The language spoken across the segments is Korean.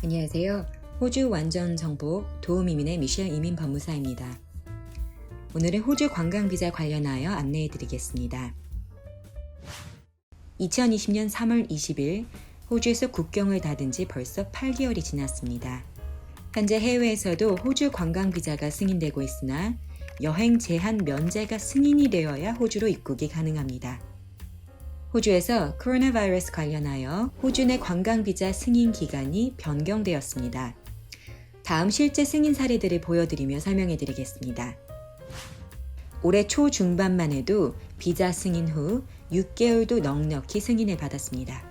안녕하세요. 호주 완전 정보 도우미민의 미셸 이민 법무사입니다. 오늘은 호주 관광 비자 관련하여 안내해 드리겠습니다. 2020년 3월 20일 호주에서 국경을 닫은 지 벌써 8개월이 지났습니다. 현재 해외에서도 호주 관광 비자가 승인되고 있으나 여행 제한 면제가 승인이 되어야 호주로 입국이 가능합니다. 호주에서 코로나 바이러스 관련하여 호주 내 관광 비자 승인 기간이 변경되었습니다. 다음 실제 승인 사례들을 보여드리며 설명해 드리겠습니다. 올해 초 중반만 해도 비자 승인 후 6개월도 넉넉히 승인을 받았습니다.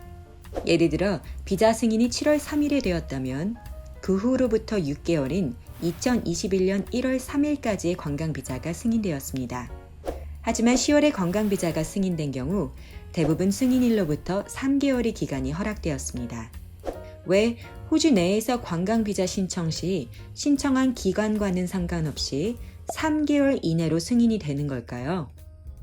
예를 들어 비자 승인이 7월 3일에 되었다면 그 후로부터 6개월인 2021년 1월 3일까지의 관광 비자가 승인되었습니다. 하지만 10월에 관광 비자가 승인된 경우 대부분 승인일로부터 3개월의 기간이 허락되었습니다. 왜 호주 내에서 관광 비자 신청 시 신청한 기관과는 상관없이 3개월 이내로 승인이 되는 걸까요?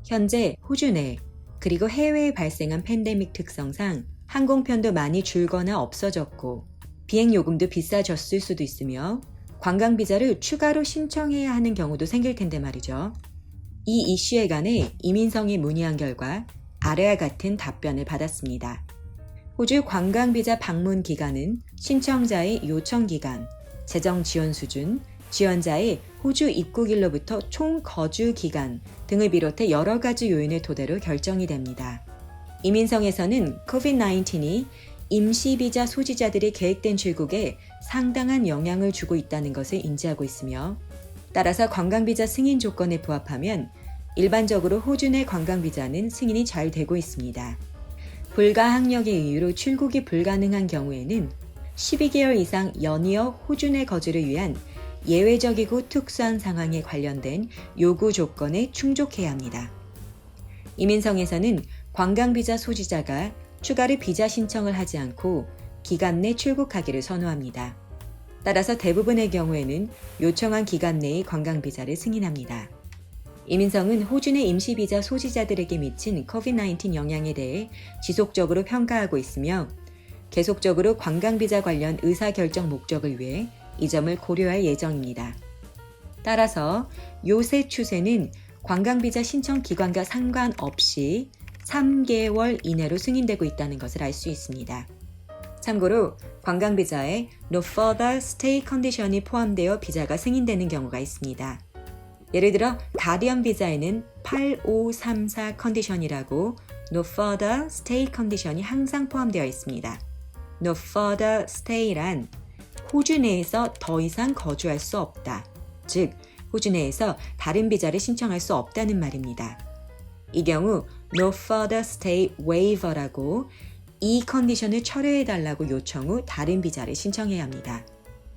현재 호주 내 그리고 해외에 발생한 팬데믹 특성상 항공편도 많이 줄거나 없어졌고 비행 요금도 비싸졌을 수도 있으며 관광 비자를 추가로 신청해야 하는 경우도 생길 텐데 말이죠. 이 이슈에 관해 이민성이 문의한 결과 아래와 같은 답변을 받았습니다. 호주 관광비자 방문 기간은 신청자의 요청 기간, 재정 지원 수준, 지원자의 호주 입국일로부터 총 거주 기간 등을 비롯해 여러 가지 요인을 토대로 결정이 됩니다. 이민성에서는 COVID-19이 임시비자 소지자들의 계획된 출국에 상당한 영향을 주고 있다는 것을 인지하고 있으며 따라서 관광비자 승인 조건에 부합하면 일반적으로 호주 내 관광비자는 승인이 잘 되고 있습니다. 불가항력의 이유로 출국이 불가능한 경우에는 12개월 이상 연이어 호주 내 거주를 위한 예외적이고 특수한 상황에 관련된 요구 조건에 충족해야 합니다. 이민성에서는 관광비자 소지자가 추가로 비자 신청을 하지 않고 기간 내 출국하기를 선호합니다. 따라서 대부분의 경우에는 요청한 기간 내의 관광비자를 승인합니다. 이민성은 호주 내 임시비자 소지자들에게 미친 COVID-19 영향에 대해 지속적으로 평가하고 있으며 계속적으로 관광비자 관련 의사결정 목적을 위해 이 점을 고려할 예정입니다. 따라서 요새 추세는 관광비자 신청 기관과 상관없이 3개월 이내로 승인되고 있다는 것을 알 수 있습니다. 참고로 관광 비자에 No Further Stay 컨디션이 포함되어 비자가 승인되는 경우가 있습니다. 예를 들어 가디언 비자에는 8534 컨디션이라고 No Further Stay 컨디션이 항상 포함되어 있습니다. No Further Stay란 호주 내에서 더 이상 거주할 수 없다. 즉, 호주 내에서 다른 비자를 신청할 수 없다는 말입니다. 이 경우 No Further Stay Waiver라고 이 컨디션을 철회해달라고 요청 후 다른 비자를 신청해야 합니다.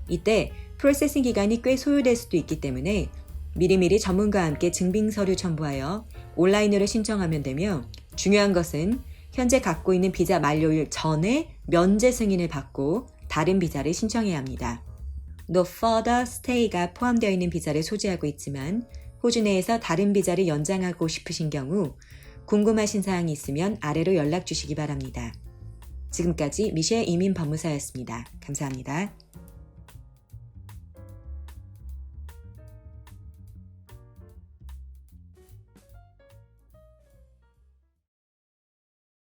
이때 프로세싱 기간이 꽤 소요될 수도 있기 때문에 미리미리 전문가와 함께 증빙 서류 첨부하여 온라인으로 신청하면 되며 중요한 것은 현재 갖고 있는 비자 만료일 전에 면제 승인을 받고 다른 비자를 신청해야 합니다. No further stay가 포함되어 있는 비자를 소지하고 있지만 호주 내에서 다른 비자를 연장하고 싶으신 경우 궁금하신 사항이 있으면 아래로 연락 주시기 바랍니다. 지금까지 미셸 이민 법무사였습니다. 감사합니다.